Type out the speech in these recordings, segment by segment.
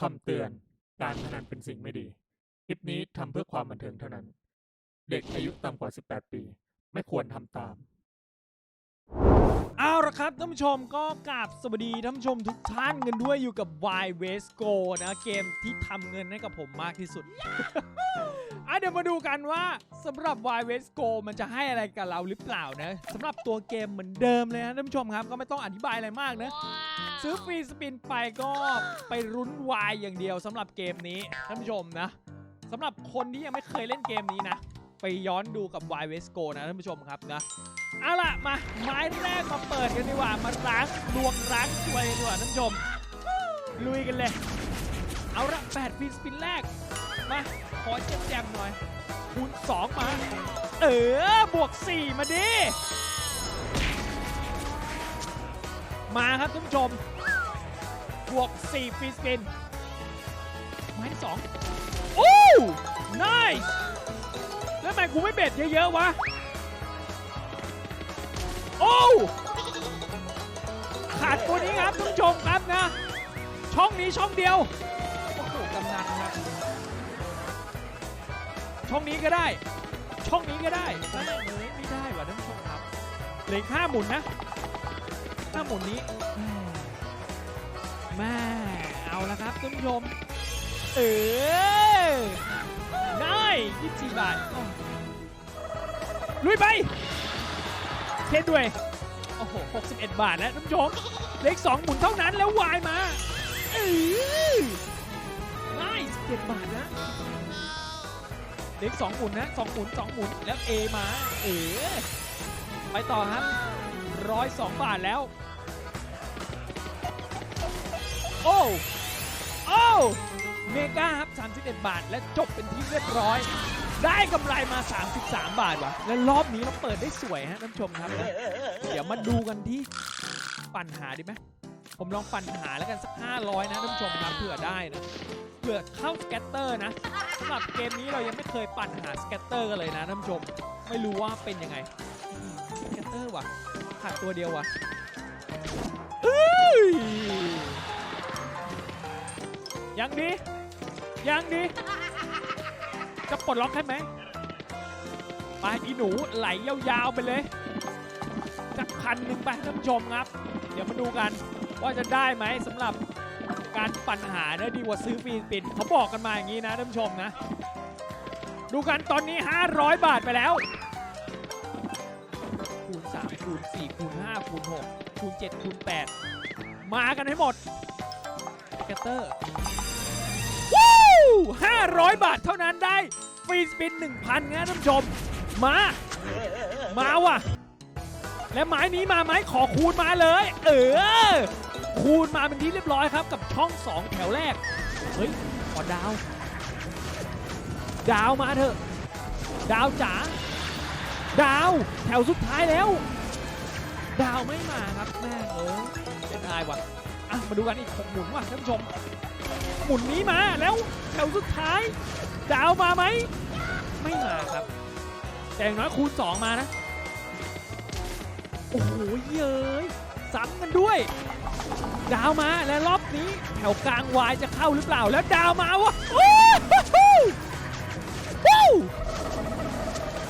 คำเตือน การพนันเป็นสิ่งไม่ดี คลิปนี้ทำเพื่อความบันเทิงเท่านั้น เด็กอายุต่ำกว่า 18 ปี ไม่ควรทำตาม เอาละครับท่านผู้ชมก็กราบสวัสดีท่านผู้ชมทุกท่านกันด้วยอยู่กับ Y West Go นะเกมที่ทำเงินให้กับผมมากที่สุด อะเดี๋ยวมาดูกันว่าสำหรับ Y West Go มันจะให้อะไรกับเราหรือเปล่านะสำหรับตัวเกมเหมือนเดิมเลยนะท่านผู้ชมครับก็ไม่ต้องอธิบายอะไรมากนะ ซื้อฟรีสปินไปก็ไปรุ้นวายอย่างเดียวสำหรับเกมนี้ท่านผู้ชมนะสำหรับคนที่ยังไม่เคยเล่นเกมนี้นะ ไปย้อนดูกับ Y West Go นะท่านผู้ชมครับนะเอาล่ะมาไม้แรกมาเปิดกันดีกว่ามาล้างดวงล้างสวยกันดีกว่าท่านผู้ชม ลุยกันเลย เอาละ8ฟรีสปินแรกมาขอแจมๆหน่อยคูณ2มา เออบวก 4 มาดิ มาครับท่านผู้ชม บวก 4 ฟรีสปินไม้ที่สองโอ้น i c e แล้วทำไมกูไม่เบ็ดเยอะๆวะ โอ้ขาดตัวนี้ครับท่านผู้ชมครับนะ ช่องนี้ช่องเดียว โอ้โหกำนันครับ ช่องนี้ก็ได้ ช่องนี้ก็ได้แม่เลยไม่ได้ว่ะท่านผู้ชมครับเหลืออกห้าหมุนนะ ห้าหมุนนี้แม่แม่เอาละครับท่านผู้ชม เออได้ยี่สิบบาทอ้อลุยไปเทนด้วยโอ้โห61 บาทแล้วท่านผู้ชมเหล็กสองหมุนเท่านั้นแล้ววายมาเออได้17บาทนะเด็กสองหมุนนะสองหมุนสองหมุนแล้ว A มา เออไปต่อครับร้อยสองบาทแล้ว โอ้โอ้เมกาครับ 31 บาท และจบเป็นที่เรียบร้อย ได้กำไรมา 33 บาทว่ะ และรอบนี้เราเปิดได้สวยฮะท่านผู้ชมครับ เดี๋ยวมาดูกันที่ปั่นหาดีไหมผมลองปั่นหาแล้วกันสัก 500 นะท่านผู้ชมครับเผื่อได้นะเผื่อเข้าสเกตเตอร์นะสำหรับเกมนี้เรายังไม่เคยปั่นหาสเกตเตอร์กันเลยนะท่านผู้ชม ไม่รู้ว่าเป็นยังไงสเกตเตอร์ว่ะขาดตัวเดียวว่ะ ยังดี ยังดี จะปลดล็อกให้ไหมไปอีหนูไหลยาวๆไปเลยสักพันหนึ่งไปท่านผู้ชมครับ เดี๋ยวมาดูกันว่าจะได้ไหมสำหรับการปั่นหาเนี่ยดีกว่าซื้อฟรีสปินเขาบอกกันมาอย่างนี้นะท่านผู้ชมนะ ดูกันตอนนี้ 500 บาทไปแล้ว คูณ 3 คูณ 4 คูณ 5 คูณ 6 คูณ 7 คูณ 8 มากันให้หมดแกตเตอร์ 500 บาทเท่านั้นได้ ฟรีสปิน 1,000นะท่านผู้ชม มา มาว่ะ และไม้นี้มาไหมขอคูณมาเลย เออ คูณมาเป็นที่เรียบร้อยครับกับช่อง 2 แถวแรก เฮ้ย ขอดาว ดาวมาเถอะ ดาวจ๋า ดาว แถวสุดท้ายแล้ว ดาวไม่มาครับแม่เออเป็นอายว่ะอะมาดูกันอีกหกหมุนว่ะท่านผู้ชม หมุนนี้มาแล้วแถวสุดท้ายดาวมาไหม ไม่มาครับ แต่อย่างน้อยคูณ 2 มานะ โอ้โหเย้ยซ้ำกันด้วย ดาวมาและรอบนี้แถวกลางวายจะเข้าหรือเปล่าแล้วดาวมาวะโอ้โหวู้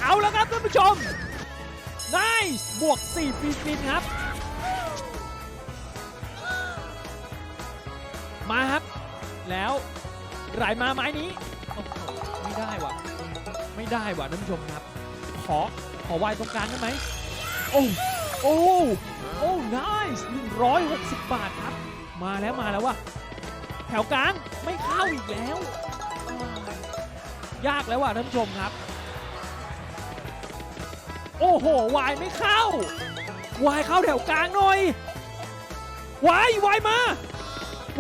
เอาแล้วครับท่านผู้ชม nice บวก4ฟรีสปินครับ มาครับ แล้วไหลมาไม้นี้โอ้โหไม่ได้ว่ะ ไม่ได้ว่ะท่านผู้ชมครับ ขอขอวายตรงกลางได้ไหมโอ้โอ้โอ้ nice 160บบาทครับ มาแล้วมาแล้วว่ะแถวกลางไม่เข้าอีกแล้วอ้าวยากแล้วว่ะท่านผู้ชมครับ โอ้โหวายไม่เข้าวายเข้าแถวกลางหน่อยวายวายมา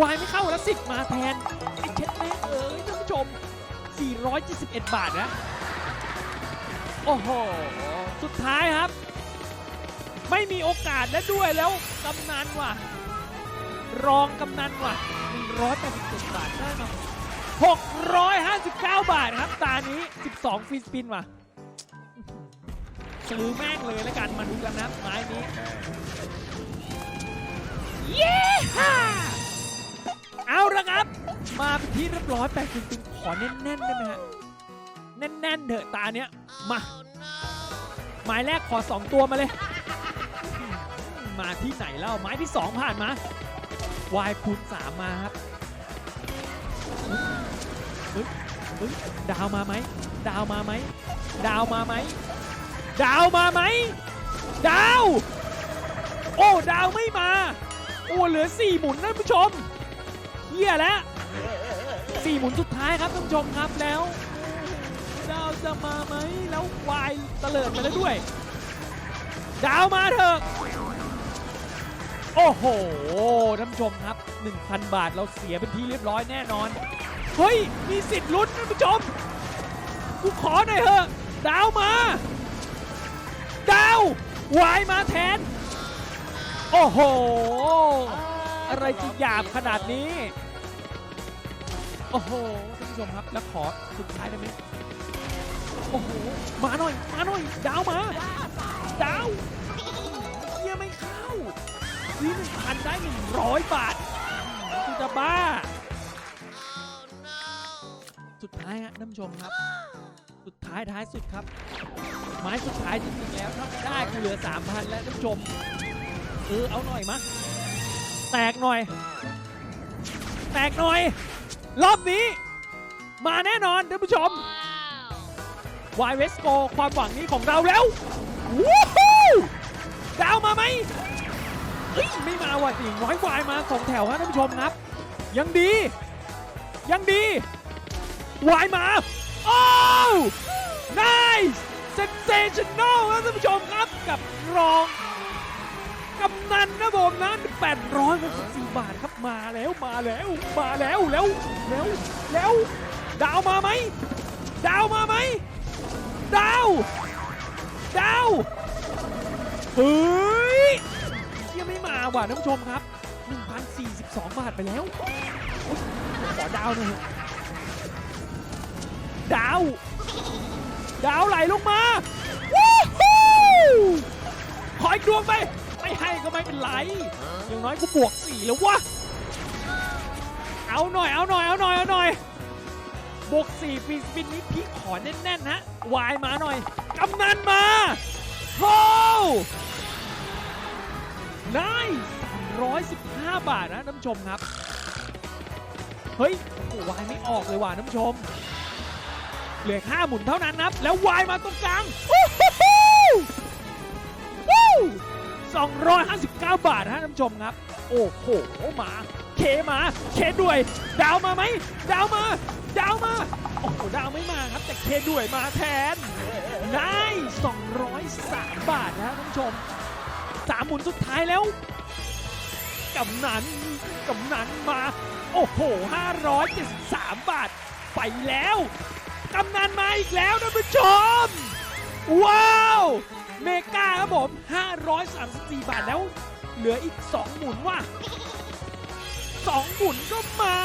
วายไม่เข้าแล้วสิบมาแทนไอ้เช็ดแม่เอ้ยท่านผู้ชม 471 บาทนะ โอ้โห สุดท้ายครับ ไม่มีโอกาสแล้วด้วยแล้วกำนันว่ะ รองกำนันว่ะ 187 บาทได้มา659 บาทครับ ตานี้ 12ฟรีสปินว่ะ ซื้อแม่งเลยแล้วกันมาดูกันนะไม้นี้เที่เรียบร้อยแปดจริงๆขอแน่นๆได้ไหมฮะแน่นๆเถอะตาเนี้ยมาหมายแรกขอ2ตัวมาเลย มาที่ไหนแล้วไม้ที่2ผ่านมาวายคูณ3มมาครับเฮ้ยเฮ้ยดาวมาไหมดาวมาไหมดาวมาไหมดาวมาไหมดาว โอ้ดาวไม่มา โอ้เหลือ4หมุนนะท่าผู้ชมเฮียแล้ว 4 หมุนสุดท้ายครับท่านผู้ชมครับแล้วดาวจะมาไหมแล้ววายเตลิดมาแล้วด้วย ดาวมาเถอะโอ้โหท่านผู้ชมครับ 1,000 บาทเราเสียเป็นที่เรียบร้อยแน่นอน เฮ้ย มีสิทธิ์ลุ้นท่านผู้ชมกูขอหน่อยเถอะ ดาวมา ดาววายมาแทน โอ้โห อะไรจะหยาบขนาดนี้ อ้โหท่านผู้ชมครับแล้วขอสุดท้ายได้ไหมโอ้โหมาหน่อยมาหน่อยดาวมาดาวเฮียไม่เข้าวีหนึ่งพันได้หนึ่งร้อยบาทกูจะบ้า สุดท้ายฮะท่านผู้ชมครับ สุดท้ายท้ายสุดครับ ไม้สุดท้ายจริงๆแล้วถ้าไม่ได้กูเหลือสามพันแล้วท่านผู้ชมเออเอาหน่อยมะแตกหน่อย แตกหน่อย รอบนี้ มาแน่นอนท่านผู้ชมวายเวสโกความหวังนี้ของเราแล้ววู้ฮู้ดาวมาไหมเฮ้ยไม่มาว่ะสิน้อยวายมาสองแถวฮะท่านผู้ชมครับ ยังดี ยังดีวายมา โอ้นายเซนเซชันแนลนะท่านผู้ชมครับกับรอง กำนันนะผมนะ864บาทครับมาแล้วมาแล้วมาแล้วแล้วแล้วแล้วดาวมาไหมดาวมาไหมดาวดาวเฮ้ยยังไม่มาว่ะท่านผู้ชมครับ 1,042 บาทไปแล้วขอดาวหน่อยดาว ดาวไหลลงมาวู้ฮู้ขออีกดวงไป ไม่ให้ก็ไม่เป็นไร อย่างน้อยกูบวกสี่แล้ววะ เอาหน่อย เอาหน่อย เอาหน่อย เอาหน่อย บวก4ฟรีสปินนี้พี่ขอแน่นๆฮะ วายมาหน่อย กำนันมาโอ้นาย315 บาทนะท่านผู้ชมครับ เฮ้ยโอ้วายไม่ออกเลยว่ะท่านผู้ชม เหลือ5หมุนเท่านั้นนับ แล้ววายมาตรงกลางวู้ฮู้ฮู้ 259 บาทฮะท่านผู้ชมครับ โอ้โหหมาเคมาเคด้วย ดาวมาไหมดาวมา ดาวมา โอ้โหดาวไม่มาครับ แต่เคด้วยมาแทนนาย203 บาทนะท่านผู้ชมสามหมุนสุดท้ายแล้วกำนันกำนันมา โอ้โห 573 บาท ไปแล้ว กำนันมาอีกแล้วท่านผู้ชม ว้าว เมกาครับผม 534 บาทแล้ว เหลืออีก 2 หมุนว่ะ2หมุนก็มา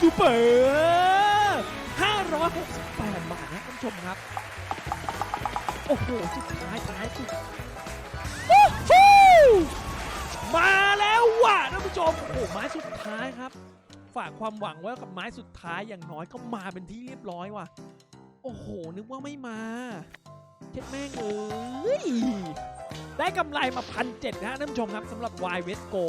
ซูเปอร์568 บาทนะท่านผู้ชมครับ โอ้โห สุดท้ายท้ายสุดมาแล้วว่ะท่านผู้ชม โอ้โห ไม้สุดท้ายครับ ฝากความหวังไว้กับไม้สุดท้ายอย่างน้อยก็มาเป็นที่เรียบร้อยว่ะ โอ้โห นึกว่าไม่มา เจ็ดแม่งเอ้ยได้กำไรมาพันเจ็ดนะท่านผู้ชมครับสำหรับ Y West Go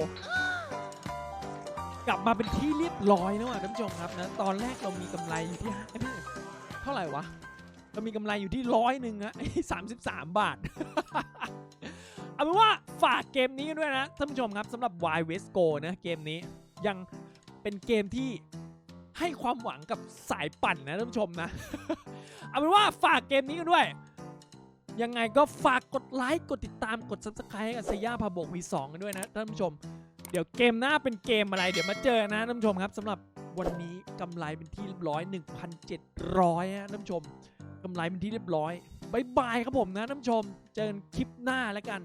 กลับมาเป็นที่เรียบร้อยแล้วอะท่านผู้ชมครับนะตอนแรกเรามีกำไรอยู่ที่เอ้ยไม่เท่าไหร่วะเรามีกำไรอยู่ที่ร้อยหนึ่งอะสามสิบสามบาท เอาเป็นว่าฝากเกมนี้กันด้วยนะท่านผู้ชมครับสำหรับ Y West Go นะเกมนี้ยังเป็นเกมที่ให้ความหวังกับสายปั่นนะท่านผู้ชมนะ เอาเป็นว่าฝากเกมนี้กันด้วย ยังไงก็ฝากกดไลค์กดติดตามกด subscribe ให้กับสยาพาโบก V2 กันด้วยนะท่านผู้ชม เดี๋ยวเกมหน้าเป็นเกมอะไร เดี๋ยวมาเจอนะท่านผู้ชมครับสำหรับวันนี้กำไรเป็นที่เรียบร้อย 1,700ฮะท่านผู้ชมกำไรเป็นที่เรียบร้อยบายบายครับผมนะท่านผู้ชม เจอกันคลิปหน้าแล้วกัน